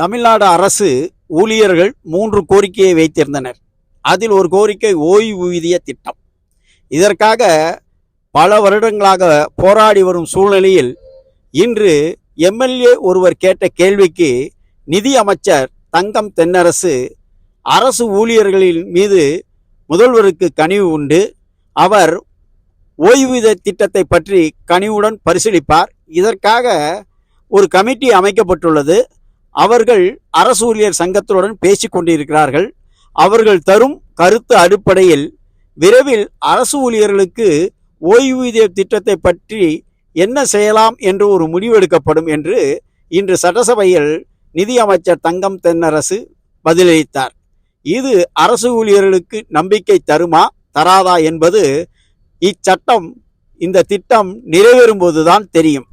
தமிழ்நாடு அரசு ஊழியர்கள் மூன்று கோரிக்கையை வைத்திருந்தனர். அதில் ஒரு கோரிக்கை ஓய்வூதிய திட்டம். இதற்காக பல வருடங்களாக போராடி வரும் சூழ்நிலையில் இன்று எம்எல்ஏ ஒருவர் கேட்ட கேள்விக்கு நிதி அமைச்சர் தங்கம் தென்னரசு அரசு ஊழியர்களின் மீது முதல்வருக்கு கனிவு உண்டு. அவர் ஓய்வூதிய திட்டத்தை பற்றி கனிவுடன் பரிசீலிப்பார். இதற்காக ஒரு கமிட்டி அமைக்கப்பட்டுள்ளது. அவர்கள் அரசு ஊழியர் சங்கத்துடன் பேசிக் கொண்டிருக்கிறார்கள் அவர்கள் தரும் கருத்து அடிப்படையில் விரைவில் அரசு ஊழியர்களுக்கு ஓய்வூதிய திட்டத்தை பற்றி என்ன செய்யலாம் என்று ஒரு முடிவெடுக்கப்படும் என்று இன்று சட்டசபையில் நிதியமைச்சர் தங்கம் தென்னரசு பதிலளித்தார். இது அரசு ஊழியர்களுக்கு நம்பிக்கை தருமா தராதா என்பது இச்சட்டம் இந்த திட்டம் நிறைவேறும்போதுதான் தெரியும்.